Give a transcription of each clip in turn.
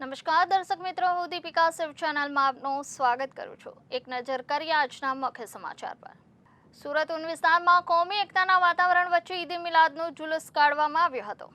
નમસ્કાર, દર્શક મિત્રો, હું દીપિકા સેવ ચેનલમાં આપનું સ્વાગત કરું છું. એક નજર કરીએ આજના મુખ્ય સમાચાર પર. સુરત ઉન વિસ્તારમાં કોમી એકતાના વાતાવરણ વચ્ચે ઈદ મિલાદનો જુલુસ કાઢવામાં આવ્યો હતો.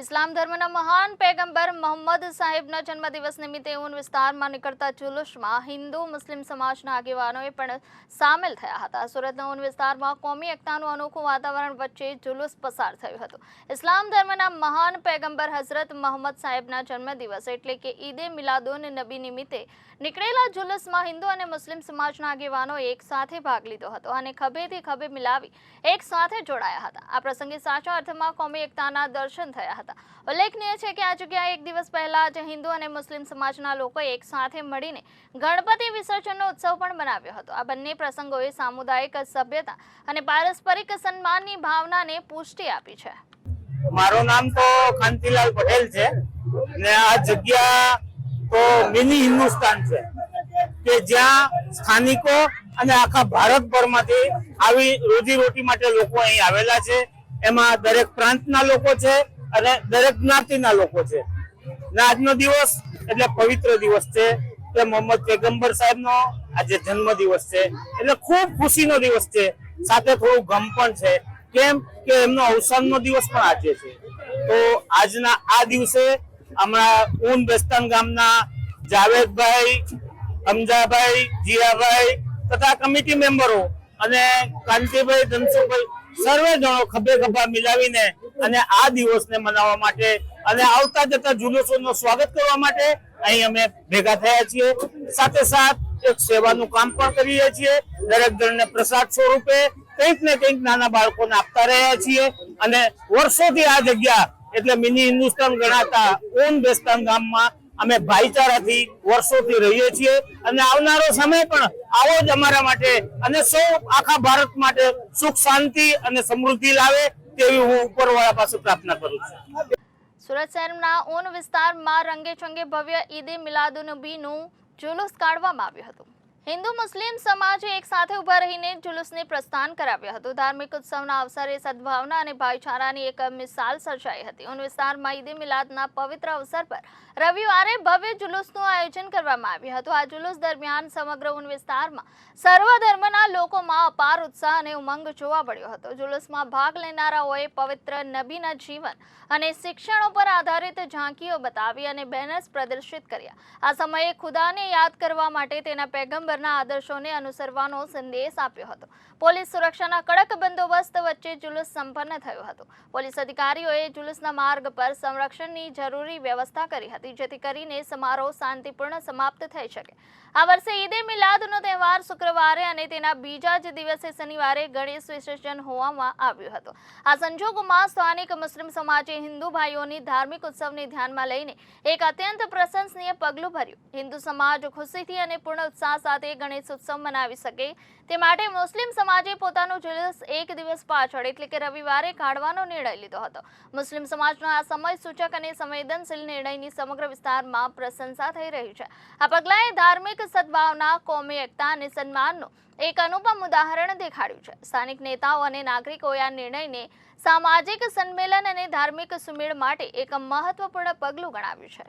ઇસ્લામ ધર્મના મહાન પેગંબર મોહમ્મદ સાહેબના જન્મદિવસ નિમિત્તે ઉન વિસ્તારમાં નીકળતા જુલુસમાં હિન્દુ મુસ્લિમ સમાજના આગેવાનોએ પણ સામેલ થયા હતા. સુરતના ઉન વિસ્તારમાં કોમી એકતાનું અનોખું વાતાવરણ વચ્ચે જુલુસ પસાર થયું હતું. ઇસ્લામ ધર્મના મહાન પેગંબર હઝરત મોહમ્મદ સાહેબના જન્મદિવસ એટલે કે ઈદે મિલાદુન નબી નિમિત્તે નીકળેલા જુલુસમાં હિન્દુ અને મુસ્લિમ સમાજના આગેવાનો એક સાથે ભાગ લીધો હતો અને ખભેથી ખભે મિલાવી એક સાથે જોડાયા હતા. આ પ્રસંગે સાચા અર્થમાં કોમી એકતાના દર્શન થયા હતા. ઉલ્લેખનીય છે કે આ જગ્યાએ એક દિવસ પહેલા જ હિન્દુ અને મુસ્લિમ સમાજના લોકોએ એક સાથે મળીને ગણપતિ વિસર્જનનો ઉત્સવ પણ બનાવ્યો હતો. આ બંને પ્રસંગોએ સામુદાયિક સભ્યતા અને પારસ્પરિક સન્માનની ભાવનાને પુષ્ટિ આપી છે. મારું નામ તો કાંતિલાલ પટેલ છે ને આ જગ્યા તો મિની હિન્દુસ્તાન છે કે જ્યાં સ્થાનિકો અને આખા ભારતભરમાંથી આવી રોજીરોટી માટે લોકો અહીં આવેલા છે. એમાં દરેક પ્રાંતના લોકો છે અને દરેક જ્ઞાતિના લોકો છે. આજનો દિવસ એટલે પવિત્ર દિવસ છે. કે મોહમ્મદ પેગંબર સાહેબનો આજે જન્મ દિવસ છે. એટલે ખૂબ ખુશીનો દિવસ છે. સાથે થોડું ગમ પણ છે. કેમ કે એમનો અવસાનનો દિવસ પણ આજે છે. તો આજના આ દિવસે હમણાં ઊન બેસ્તાન ગામના જાવેદભાઈ, અમજાભાઈ, જીયાભાઈ તથા કમિટી મેમ્બરો અને કાંતિભાઈ ધનસુભાઈ સર્વે જણો ખભે ખભા મિલાવીને અને આ દિવસને મનાવવા માટે અને આવતા જતા જુલુસોનું સ્વાગત કરવા માટે અહીં અમે ભેગા થયા છીએ. સાથે સાથ એક સેવાનું કામ પણ કરીએ છીએ. દરેક જણને પ્રસાદ સ્વરૂપે કંઈક ને કંઈક નાના બાળકોને આપતા રહ્યા છીએ. અને વર્ષોથી આ જગ્યા એટલે મિની હિન્દુસ્તાન ગણાતા ઓન બેસ્તાન ગામમાં અમે ભાઈચારાથી વર્ષોથી રહીએ છીએ. અને આવનારો સમય પણ આવો જ અમારા માટે અને સૌ આખા ભારત માટે સુખ શાંતિ અને સમૃદ્ધિ લાવે. તેવી હું ઉપરવાળા પાસે પ્રાર્થના કરું છું. સુરત શહેરના ઓન વિસ્તારમાં રંગેચંગે ભવ્ય ઈદે મિલાદુનબીનું જુલુસ કાઢવામાં આવ્યું હતું. હિન્દુ મુસ્લિમ સમાજે એક સાથે ઊભા રહીને જુલુસને પ્રસ્થાન કરાવ્યું હતું. ધાર્મિક ઉત્સવના અવસરે સદભાવના અને ભાઈચારાની એક મિસાલ સર્જાઈ હતી. ઉન વિસ્તારમાં ઈદે મિલાદના પવિત્ર અવસર પર રવિવારે ભવ્ય જુલુસનું આયોજન કરવામાં આવ્યું હતું. આ જુલુસ દરમિયાન સમગ્ર ઉન વિસ્તારમાં સર્વ ધર્મના લોકોમાં અપાર ઉત્સાહ અને ઉમંગ જોવા મળ્યો હતો. જુલુસમાં ભાગ લેનારાઓએ પવિત્ર નબીના જીવન અને શિક્ષણો પર આધારિત ઝાંકીઓ બતાવી અને બેનર્સ પ્રદર્શિત કર્યા. આ સમયે ખુદાને યાદ કરવા માટે તેના પેગંબરના આદર્શોને અનુસરવાનો સંદેશ આપ્યો હતો. પોલીસ સુરક્ષાના કડક બંદોબસ્ત વચ્ચે જુલુસ સંપન્ન થયો હતો. પોલીસ અધિકારીઓએ જુલુસના માર્ગ પર સંરક્ષણની જરૂરી વ્યવસ્થા કરી હતી, જેથી કરીને સમારોહ શાંતિપૂર્ણ સમાપ્ત થઈ શકે. આ વર્ષે ઈદે મિલાદનો તહેવાર શુક્રવારે અને તેના બીજા જ દિવસે શનિવારે ગણેશ વિસર્જન હોવામાં આવ્યું હતું. આ સંજોગોમાં સ્થાનિક મુસ્લિમ સમાજે હિન્દુ ભાઈઓની ધાર્મિક ઉત્સવને ધ્યાનમાં લઈને એક અત્યંત પ્રશંસનીય પગલું ભર્યું. હિન્દુ સમાજ ખુશીથી અને પૂર્ણ ઉત્સાહ સાથે ગણેશ ઉત્સવ મનાવી શકે. તે માટે મુસ્લિમ સમાજે પોતાનો જુલુસ એક દિવસ પાછળ એટલે કે રવિવારે કાઢવાનો નિર્ણય લીધો હતો. મુસ્લિમ સમાજનો આ સમય સૂચક અને સંવેદનશીલ નિર્ણયની સમગ્ર વિસ્તારમાં પ્રશંસા થઈ રહી છે. આ પગલાએ ધાર્મિક સદભાવના, કોમી એકતા અને સન્માનનું એક અનુપમ ઉદાહરણ દેખાડ્યું છે. સ્થાનિક નેતાઓ અને નાગરિકોએ આ નિર્ણયને સામાજિક સંમેલન અને ધાર્મિક સુમેળ માટે એક મહત્વપૂર્ણ પગલું ગણાવ્યું છે.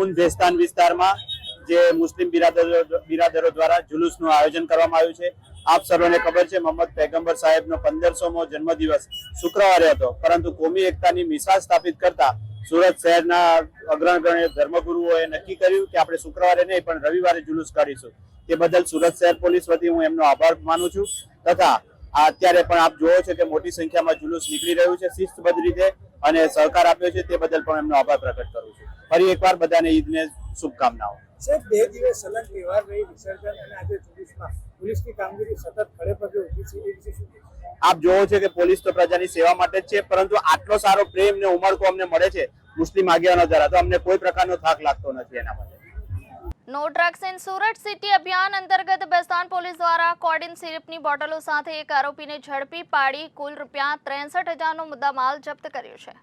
ઉન દેસ્તાન વિસ્તારમાં જે મુસ્લિમ બિરાદરો બિરાદરો દ્વારા જુલુસનું આયોજન કરવામાં આવ્યું છે. આપ સર્વને ખબર છે, મોહમ્મદ પેગમ્બર સાહેબનો પંદરસોમો જન્મદિવસ શુક્રવારે હતો. પરંતુ કોમી એકતાની મિસાલ સ્થાપિત કરતા સુરત શહેરના અગ્રણગણ્ય ધર્મગુરુઓએ નક્કી કર્યું કે આપણે શુક્રવારે નહીં, પણ રવિવારે જુલુસ કાઢીશું. તે બદલ સુરત શહેર પોલીસ વતી હું એમનો આભાર માનું છું. તથા અત્યારે પણ આપ જોવો છો કે મોટી સંખ્યામાં જુલુસ નીકળી રહ્યું છે શિસ્તબદ્ધ રીતે અને સહકાર આપ્યો છે. તે બદલ પણ એમનો આભાર પ્રકટ કરું છું. ફરી એકવાર બધાને ઈદને શુભકામનાઓ. સાહેબ બે દિવસ સલગ તહેવાર રહી વિસર્જન અને આજે પોલીસમાં. પોલીસની કામગીરી સતત ખડે પગે ઊભી છે. એ વિશે શું આપ જોવો છો કે પોલીસ તો પ્રજાની સેવા માટે જ છે પરંતુ આટલો સારો પ્રેમ ને ઉમળકો અમને મળે છે મુસ્લિમ આગેવાનો દ્વારા તો અમને કોઈ પ્રકારનો થાક લાગતો નથી એના માટે. No drugs in Surat city અભિયાન અંતર્ગત બેસ્તાન પોલીસ દ્વારા કોડિન સિરપની બોટલો સાથે એક આરોપીને ઝડપી પાડી કુલ રૂપિયા ત્રેસઠ હજારનો મુદ્દામાલ જપ્ત કર્યો છે.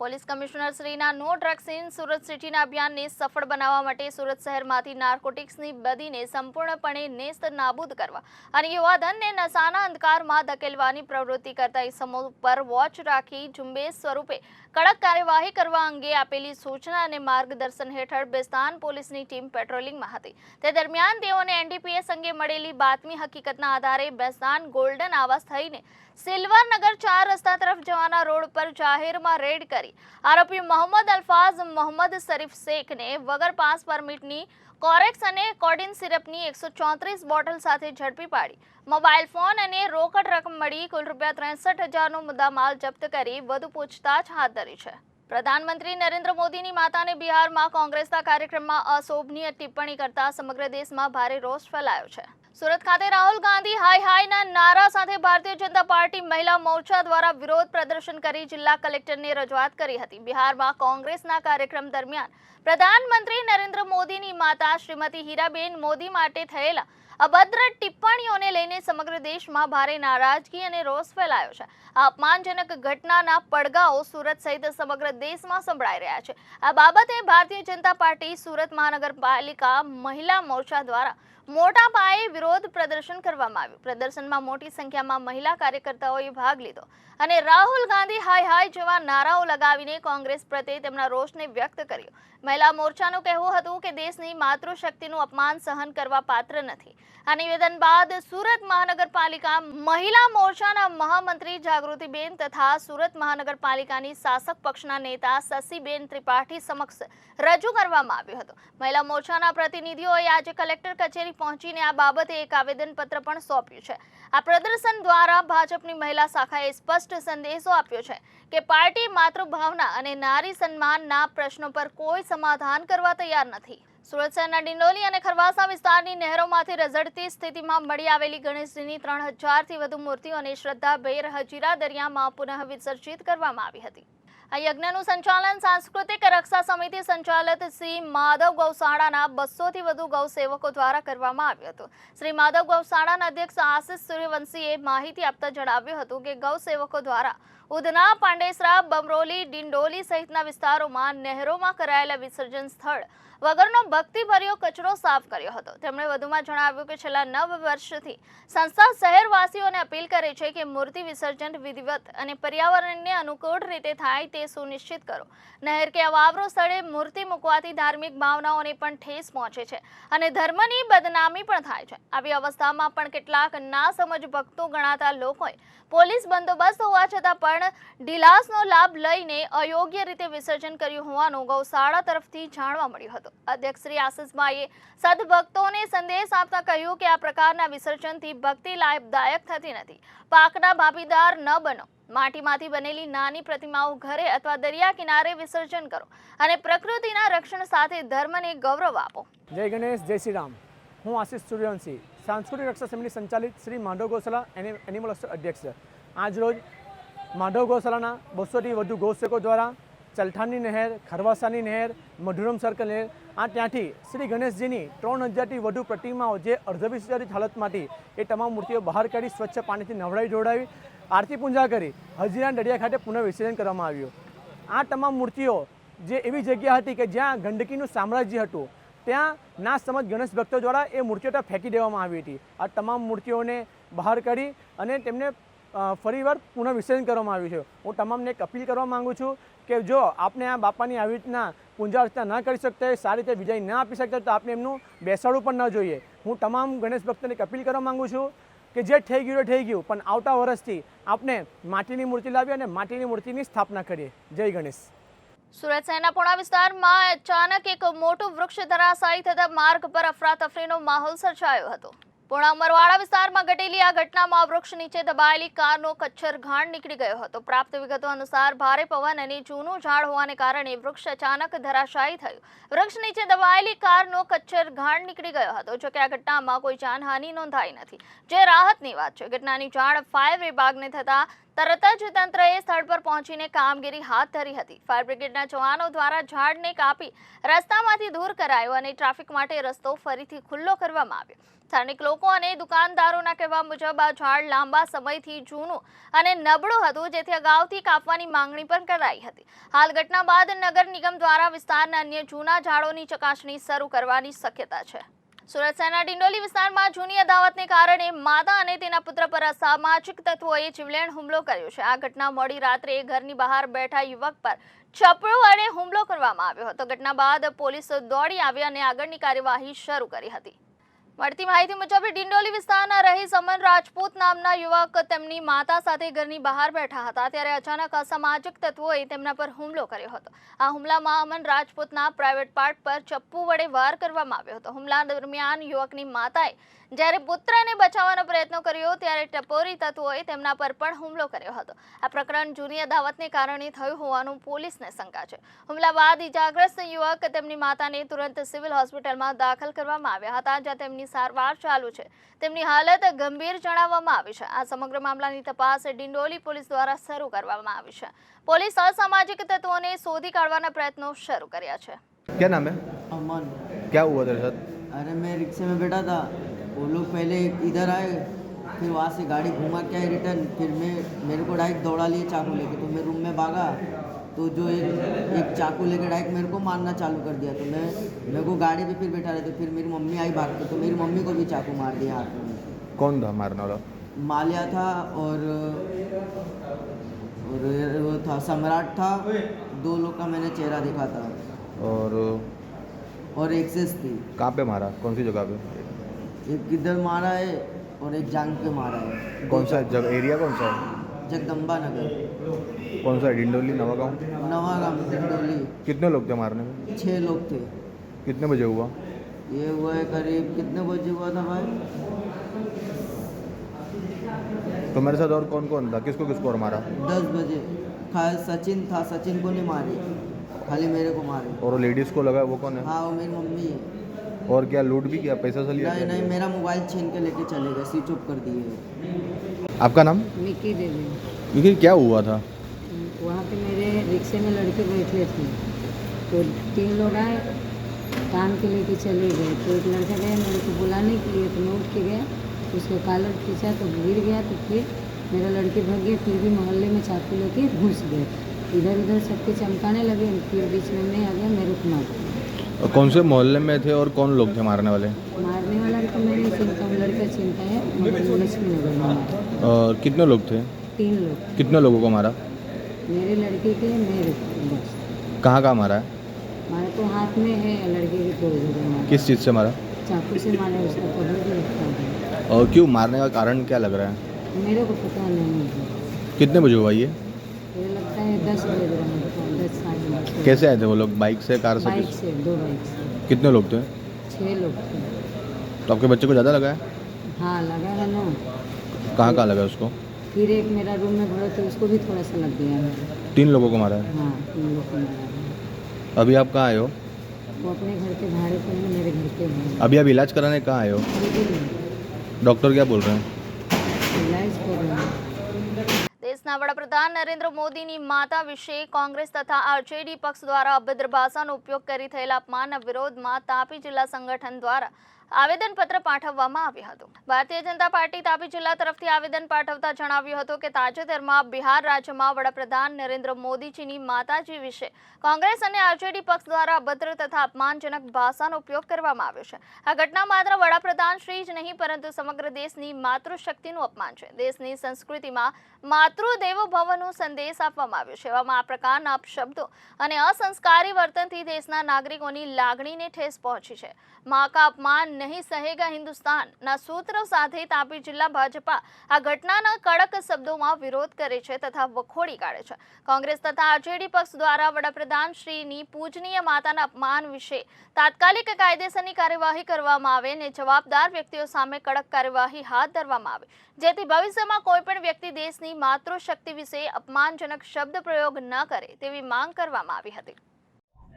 Police commissioner no drugs in Surat સિટીના અભિયાનને સફળ બનાવવા માટે સુરત શહેરમાંથી નાર્કોટિક્સની બદીને સંપૂર્ણપણે નેસ્ત નાબૂદ કરવા અને યુવાધનને નશાના અંધકારમાં ધકેલવાની પ્રવૃત્તિ કરતા ઇસમો પર વોચ રાખી ઝુંબેશ સ્વરૂપે કડક કાર્યવાહી કરવા અંગે આપેલી સૂચના અને માર્ગદર્શન હેઠળ બેસ્તાન પોલીસની ટીમ પેટ્રોલિંગમાં હતી. તે દરમિયાન તેઓને એનડીપીએસ અંગે મળેલી બાતમી હકીકતના આધારે બેસ્તાન ગોલ્ડન આવાસ થઈને સિલ્વરનગર ચાર રસ્તા તરફ જવાના રોડ પર જાહેરમાં રેડ કરી. આરોપી મોહમ્મદ અલ્ફાઝ મોહમ્મદ શરીફ શેખને વગર પાસ પરમિટની કોરેક્સ અને કોડિન સિરપની એકસો ચોત્રીસ બોટલ સાથે ઝડપી પાડી. મોબાઈલ ફોન અને રોકડ રકમ મળી કુલ રૂપિયા ત્રેસઠ હજારનો મુદ્દામાલ જપ્ત કરી વધુ પૂછતાછ હાથ ધરી છે. પ્રધાનમંત્રી નરેન્દ્ર મોદીની માતાને બિહારમાં કોંગ્રેસના કાર્યક્રમમાં અશોભનીય ટિપ્પણી કરતા સમગ્ર દેશમાં ભારે રોષ ફેલાયો છે. સુરત ખાતે રાહુલ ગાંધી હાય હાયના નારા સાથે ભારતીય જનતા પાર્ટી મહિલા મોરચા દ્વારા વિરોધ પ્રદર્શન કરી જિલ્લા કલેક્ટરને રજૂઆત કરી હતી. બિહારમાં કોંગ્રેસના કાર્યક્રમ દરમિયાન પ્રધાનમંત્રી નરેન્દ્ર મોદીની માતા શ્રીમતી હીરાબેન મોદી માટે થયેલા અભદ્ર ટિપ્પણીઓને લઈને સમગ્ર દેશમાં ભારે નારાજગી અને રોષ ફેલાયો છે. આ અપમાનજનક ઘટનાના પડઘાઓ સુરત સહિત સમગ્ર દેશમાં સંભળાઈ રહ્યા છે. આ બાબતે ભારતીય જનતા પાર્ટી સુરત મહાનગરપાલિકા મહિલા મોરચા દ્વારા મોટા પાયે વિરોધ પ્રદર્શન કરવામાં આવ્યું. પ્રદર્શનમાં મોટી સંખ્યામાં મહિલા કાર્યકર્તાઓએ ભાગ લીધો અને રાહુલ ગાંધી હાય હાય જેવા નારાઓ લગાવીને કોંગ્રેસ પ્રત્યે તેમના રોષને વ્યક્ત કર્યો. મહિલા મોરચાનું કહેવું હતું કે દેશની માતૃશક્તિનું અપમાન સહન કરવા પાત્ર નથી. આ નિવેદન બાદ સુરત મહાનગરપાલિકા મહિલા મોરચાના મહામંત્રી જાગૃતિબેન તથા સુરત મહાનગરપાલિકાની શાસક પક્ષના નેતા શશીબેન ત્રિપાઠી સમક્ષ રજૂ કરવામાં આવ્યો હતો. મહિલા મોરચાના પ્રતિનિધિઓએ આજે કલેક્ટર કચેરી પહોંચીને આ બાબતે એક આવેદનપત્ર પણ સોંપ્યું છે. આ પ્રદર્શન દ્વારા ભાજપની મહિલા શાખાએ સ્પષ્ટ સંદેશો આપ્યો છે કે પાર્ટી માતૃભાવના અને નારી સન્માનના પ્રશ્નો પર કોઈ સમાધાન કરવા તૈયાર નથી. સુરત શહેરના ડિંડોલી અને ખરવાસા વિસ્તારની નહેરોમાંથી રઝળતી સ્થિતિમાં મળી આવેલી ગણેશજીની ત્રણ હજારથી વધુ મૂર્તિઓને શ્રદ્ધાભેર હજીરા દરિયામાં પુનઃ વિસર્જિત કરવામાં આવી હતી. આ યજ્ઞનું સંચાલન સાંસ્કૃતિક રક્ષા સમિતિ સંચાલિત શ્રી માધવ ગૌશાળાના બસોથી વધુ ગૌસેવકો દ્વારા કરવામાં આવ્યું હતું. શ્રી માધવ ગૌશાળાના અધ્યક્ષ આશિષ સૂર્યવંશીએ માહિતી આપતા જણાવ્યું હતું કે ગૌસેવકો દ્વારા ઉધના, પાંડેસરા, બમરોલી, ડિંડોલી સહિતના વિસ્તારોમાં નહેરોમાં કરાયેલા વિસર્જન સ્થળ વગરનો ભક્તિભર્યો કચરો સાફ કર્યો હતો. તેમણે વધુમાં જણાવ્યું કે છેલ્લા નવ વર્ષથી સંસ્થા શહેરવાસીઓને અપીલ કરે છે કે મૂર્તિ વિસર્જન વિધિવત અને પર્યાવરણને અનુકૂળ રીતે થાય તે સુનિશ્ચિત કરો. નહેર કે અવાવરો સ્થળે મૂર્તિ મૂકવાથી ધાર્મિક ભાવનાઓને પણ ઠેસ પહોંચે છે અને ધર્મની બદનામી પણ થાય છે. આવી અવસ્થામાં પણ કેટલાક નાસમજ ભક્તો ગણાતા લોકોએ પોલીસ બંદોબસ્ત હોવા છતાં પણ ઢીલાસનો લાભ લઈને અયોગ્ય રીતે વિસર્જન કર્યું હોવાનું ગૌશાળા તરફથી જાણવા મળ્યું હતું. અધ્યક્ષ શ્રી આશિષભાઈએ સદભક્તોને સંદેશ આપતા કહ્યું કે આ પ્રકારના વિસર્જનથી ભક્તિ લાભદાયક થતી નથી. પાકના ભાગીદાર ન બનો. માટીમાંથી બનેલી નાની પ્રતિમાઓ ઘરે અથવા દરિયા કિનારે વિસર્જન કરો અને પ્રકૃતિના રક્ષણ સાથે ધર્મને ગૌરવ આપો. જય ગણેશ, જય શ્રી રામ. હું આશિષ સૂર્યવંશી, સાંસ્કૃતિક રક્ષા સમિતિ સંચાલિત શ્રી માધવ ગૌશાલા એની એનિમલ અધ્યક્ષ આજરોજ માધવ ગૌશાલાના બસોથી વધુ ગૌસેકો દ્વારા ચલઠાણની નહેર, ખરવાસાની નહેર, મધુરમ સર્કલ નહેર, આ ત્યાંથી શ્રી ગણેશજીની ત્રણ હજારથી વધુ પ્રતિમાઓ જે અર્ધવિસર્જિત હાલતમાંથી એ તમામ મૂર્તિઓ બહાર કાઢી સ્વચ્છ પાણીથી નવડાવી જોડાવી આરતી પૂજા કરી હજીરા દરિયા ખાતે પુનઃ વિસર્જન કરવામાં આવ્યું. આ તમામ મૂર્તિઓ જે એવી જગ્યા હતી કે જ્યાં ગંદકીનું સામ્રાજ્ય હતું, ત્યાં ના સમજ ગણેશ ભક્તો દ્વારા એ મૂર્તિઓ ત્યાં ફેંકી દેવામાં આવી હતી. આ તમામ મૂર્તિઓને બહાર કાઢી અને તેમને ફરીવાર પુનઃ વિસર્જન કરવામાં આવ્યું છે. હું તમામને એક અપીલ કરવા માગું છું કે જો આપને આ બાપાની આવી રીતના પૂજા અર્ચના ન કરી શકતા સારી રીતે વિજય ન આપી શકતા તો આપણે એમનું બેસાડવું પણ ન જોઈએ. હું તમામ ગણેશ ભક્તોને એક અપીલ કરવા માગું છું કે જે થઈ ગયું થઈ ગયું, પણ આવતા વર્ષથી આપણે માટીની મૂર્તિ લાવી અને માટીની મૂર્તિની સ્થાપના કરીએ. જય ગણેશ. સુરત શહેરના પોણા વિસ્તારમાં અચાનક એક મોટું વૃક્ષ ધરાશાયી થતા માર્ગ પર અફરાતફરીનો માહોલ સર્જાયો હતો. પોણા ઉમરવાડા વિસ્તારમાં ઘટેલી આ ઘટનામાં વૃક્ષ નીચે દબાયેલી કારનો કચ્છર ઘાણ નીકળી ગયો હતો. પ્રાપ્ત વિગતો અનુસાર ભારે પવન અને જૂનું ઝાડ હોવાને કારણે વૃક્ષ અચાનક ધરાશાયી થયું. વૃક્ષ નીચે દબાયેલી કારનો કચ્છર ઘાણ નીકળી ગયો હતો જોકે આ ઘટનામાં કોઈ જાનહાનિ નોંધાઈ નથી. જે રાહતની વાત છે, ઘટનાની જાણ ફાયર વિભાગને થતા તરત જ તંત્રએ સ્થળ પર પહોંચીને કામગીરી હાથ ધરી હતી. ફાયર બ્રિગેડના જવાનો દ્વારા ઝાડને કાપી રસ્તામાંથી દૂર કરાયો અને ટ્રાફિક માટે રસ્તો ફરીથી ખુલ્લો કરવામાં આવ્યો. સ્થાનિક લોકો અને દુકાનદારોના કહેવા મુજબ આ ઝાડ લાંબા સમયથી જૂનું અને નબળું હતું, જેથી અગાઉથી કાપવાની માંગણી પણ કરાઈ હતી. હાલ ઘટના બાદ નગર નિગમ દ્વારા વિસ્તારના અન્ય જૂના ઝાડોની ચકાસણી શરૂ કરવાની શક્યતા છે. સુરત શહેરના ડિંડોલી વિસ્તારમાં જૂની અદાવતને કારણે માતા અને તેના પુત્ર પર અસામાજિક તત્વોએ જીવલેણ હુમલો કર્યો છે. આ ઘટના મોડી રાત્રે ઘરની બહાર બેઠા યુવક પર ચપળો અને હુમલો કરવામાં આવ્યો હતો. ઘટના બાદ પોલીસ દોડી આવી અને આગળની કાર્યવાહી શરૂ કરી હતી. મળતી માહિતી મુજબ ડિંડોલી વિસ્તારના રહી સમન રાજપૂત નામના યુવક તેમની માતા સાથે ઘરની બહાર બેઠા હતા ત્યારે અચાનક અસામાજિક તત્વોએ તેમના પર હુમલો કર્યો હતો. આ હુમલામાં અમન રાજપૂતના પ્રાઇવેટ પાર્ટ પર ચપ્પુ વડે વાર કરવામાં આવ્યો હતો. હુમલા દરમિયાન યુવકની માતાએ જ્યારે પુત્રને બચાવવાનો પ્રયત્ન કર્યો ત્યારે ટપોરી તત્વોએ તેમના પર પણ હુમલો કર્યો હતો. આ પ્રકરણ જૂની અદાવતને કારણે થયું હોવાનું પોલીસને શંકા છે. હુમલા બાદ ઇજાગ્રસ્ત યુવક તેમની માતાને તુરંત સિવિલ હોસ્પિટલમાં દાખલ કરવામાં આવ્યા હતા, જ્યાં તેમની સારવાર ચાલુ છે તેમની હાલત ગંભીર જણાવવામાં આવી છે આ સમગ્ર મામલાની તપાસ ડિંડોલી પોલીસ દ્વારા શરૂ કરવામાં આવી છે પોલીસ અસામાજિક તત્વોને શોધી કાઢવાના પ્રયત્નો શરૂ કર્યા છે क्या नाम है अमन क्या हुआ तेरे साथ अरे मैं रिक्शे में बैठा था वो लोग पहले इधर आए फिर वहाँ से गाड़ी घुमा के आए रिटर्न फिर मैं मेरे को डायरेक्ट दौड़ा लिए चाकू लेके तो मैं रूम में भागा तो जो एक एक चाकू लेकर डायरेक्ट मेरे को मारना चालू कर दिया। तो मैं मेरे को गाड़ी पे फिर बैठा रहे तो फिर मेरी मम्मी आई भाग के तो मेरी मम्मी को भी चाकू मार दिया हाथ में। कौन था मारने वाला? माल्या था और और वो था सम्राट था। दो लोग का मैंने चेहरा देखा था। और और एक्सेस थी। कहाँ पे मारा? कौन सी जगह पे? एक किधर मारा है और एक जांग पे मारा है। कौन सा जगह एरिया कौन सा है? जगदम्बा नगर। कौन सा डिंडोली नवा गाँव नवागाम डिंडोली। कितने लोग थे मारने में? छः लोग थे। कितने बजे हुआ? ये हुआ है करीब कितने बजे हुआ था भाई? तो मेरे साथ और कौन कौन था? किसको किसको और मारा? दस बजे। खाली सचिन था सचिन को नहीं मारी। खाली मेरे को मारी। और लेडीज़ को लगा वो कौन है? हाँ वो मेरी मम्मी है। और क्या लूट भी किया पैसा से लिया नहीं क्या? नहीं मेरा मोबाइल छीन के लेके चले गए स्विच ऑफ़ कर दिए। आपका नाम? मिक्की देवी। देखिए क्या हुआ था? वहाँ पे मेरे रिक्शे में लड़के बैठे थे। तो तीन लोग आए काम के लेके चले गए। तो एक लड़का गया मेरे को बुलाने के लिए तो मैं उठ के गया। उसका कॉलर खींचा तो गिर गया तो फिर मेरा लड़के भाग गया फिर भी मोहल्ले में चाकू लेके घुस गए। इधर उधर सबके चमकाने लगे फिर बीच में मैं आ गया मेरे को मार और कौन से मोहल्ले में थे और कौन लोग थे मारने वाले? मारने वाला तो मैं नहीं चिंता लड़का चिंता है लक्ष्मी नगर में। और कितने लोग थे? तीन लोग। कितने लोगों को मारा? मेरे लड़के के मेरे बस कहाँ कहाँ मारा है? हमारे तो हाथ में है लड़के के जगह मारा। किस चीज़ से मारा? चाकू से मारा उसका कवर भी रखा है। और क्यों मारने का कारण क्या लग रहा है? मेरे को पता नहीं है। कितने बजे हुआ ये? मुझे लगता है दस बज दस साढ़े कैसे आए थे वो लोग? बाइक से कार से? बाइक से दो बाइक से। कितने लोग थे? छः लोग थे। तो आपके बच्चे को ज़्यादा लगा है? हाँ लगा है ना। कहाँ कहाँ लगा उसको? फिर एक मेरा रूम में भरा तो उसको भी थोड़ा सा लग गया है तीन लोगों को मारा है हाँ तीन लोग को मारा है अभी आप कहाँ आए हो वो अपने घर के भाड़े पर है मेरे घर पे है अभी आप इलाज कराने कहाँ आए हो लेकिन डॉक्टर क्या बोल रहे हैं इलाज कर रहे हैं દેશના વડાપ્રધાન નરેન્દ્ર મોદીની માતા વિશે કોંગ્રેસ તથા આરજેડી પક્ષ દ્વારા અભદ્ર ભાષાનો ઉપયોગ કરી થયેલા અપમાનના વિરોધમાં તાપી જિલ્લા સંગઠન દ્વારા આવેદનપત્ર પાઠવવામાં આવ્યું હતું. ભારતીય જનતા પાર્ટી તાપી જિલ્લા તરફથી આવેદન પાઠવતા જણાવ્યું હતું કે તાજેતરમાં બિહાર રાજ્યમાં વડાપ્રધાન નરેન્દ્ર મોદીજીની માતાજી વિશે કોંગ્રેસ અને આરજેડી પક્ષ દ્વારા અભદ્ર તથા અપમાનજનક ભાષાનો ઉપયોગ કરવામાં આવ્યો છે. આ ઘટના માત્ર વડાપ્રધાન શ્રી જ નહીં, પરંતુ સમગ્ર દેશની માતૃશક્તિનું અપમાન છે. દેશની સંસ્કૃતિમાં માતૃદેવો ભવનો સંદેશ આપવામાં આવ્યો છે. એવામાં આ પ્રકારના અપશબ્દો અને અસંસ્કારી વર્તનથી દેશના નાગરિકોની લાગણીને ઠેસ પહોંચી છે. મા કા અપમાન નહીં સહેગા હિન્દુસ્તાનના સૂત્રો સાથે તાપી જિલ્લા ભાજપા આ ઘટનાના કડક શબ્દોમાં વિરોધ કરે છે તથા વખોડી કાઢે છે. કોંગ્રેસ તથા આરજેડી પક્ષ દ્વારા વડાપ્રધાન પૂજનીય માતાના અપમાન વિશે તાત્કાલિક કાયદેસરની કાર્યવાહી કરવામાં આવે અને જવાબદાર વ્યક્તિઓ સામે કડક કાર્યવાહી હાથ ધરવામાં આવે. જેથી ભવિષ્યમાં કોઈ પણ વ્યક્તિ દેશની માતૃશક્તિ વિશે અપમાનજનક શબ્દ પ્રયોગ ન કરે તેવી માંગ કરવામાં આવી હતી.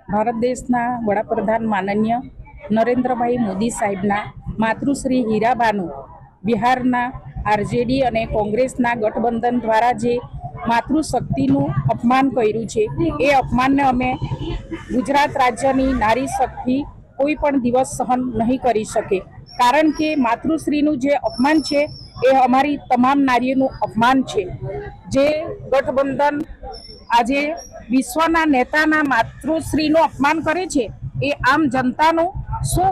ભારત દેશના વડાપ્રધાન માનનીય નરેન્દ્રભાઈ મોદી સાહેબના માતૃશ્રી હીરાબાનું બિહારના આરજેડી અને કોંગ્રેસના ગઠબંધન દ્વારા જે માતૃશક્તિનું અપમાન કર્યું છે, એ અપમાનને અમે ગુજરાત રાજ્યની નારી શક્તિ કોઈ પણ દિવસ સહન નહીં કરી શકે. કારણ કે માતૃશ્રીનું જે અપમાન છે, એ અમારી તમામ નારીઓનું અપમાન છે. જે ગઠબંધન આજે વિશ્વના નેતાના માતૃશ્રીનું અપમાન કરે છે, એ આમ જનતાનું શું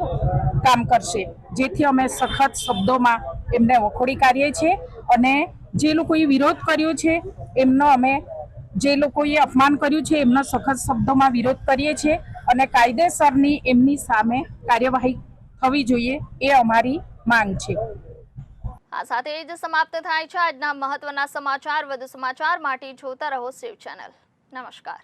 કામ કરશે? જેથી અમે સખત શબ્દોમાં એમને વખોડી કાઢીએ છીએ અને જે લોકોએ વિરોધ કર્યો છે, એમનો અમે જે લોકોએ અપમાન કર્યું છે, એમનો સખત શબ્દોમાં વિરોધ કરીએ છીએ અને કાયદેસરની એમની સામે કાર્યવાહી થવી જોઈએ એ અમારી માંગ છે. આ સાથે જ સમાપ્ત થાય છે આજના મહત્વના સમાચાર. વધુ સમાચાર માટે જોતા રહો શિવ ચેનલ. નમસ્કાર.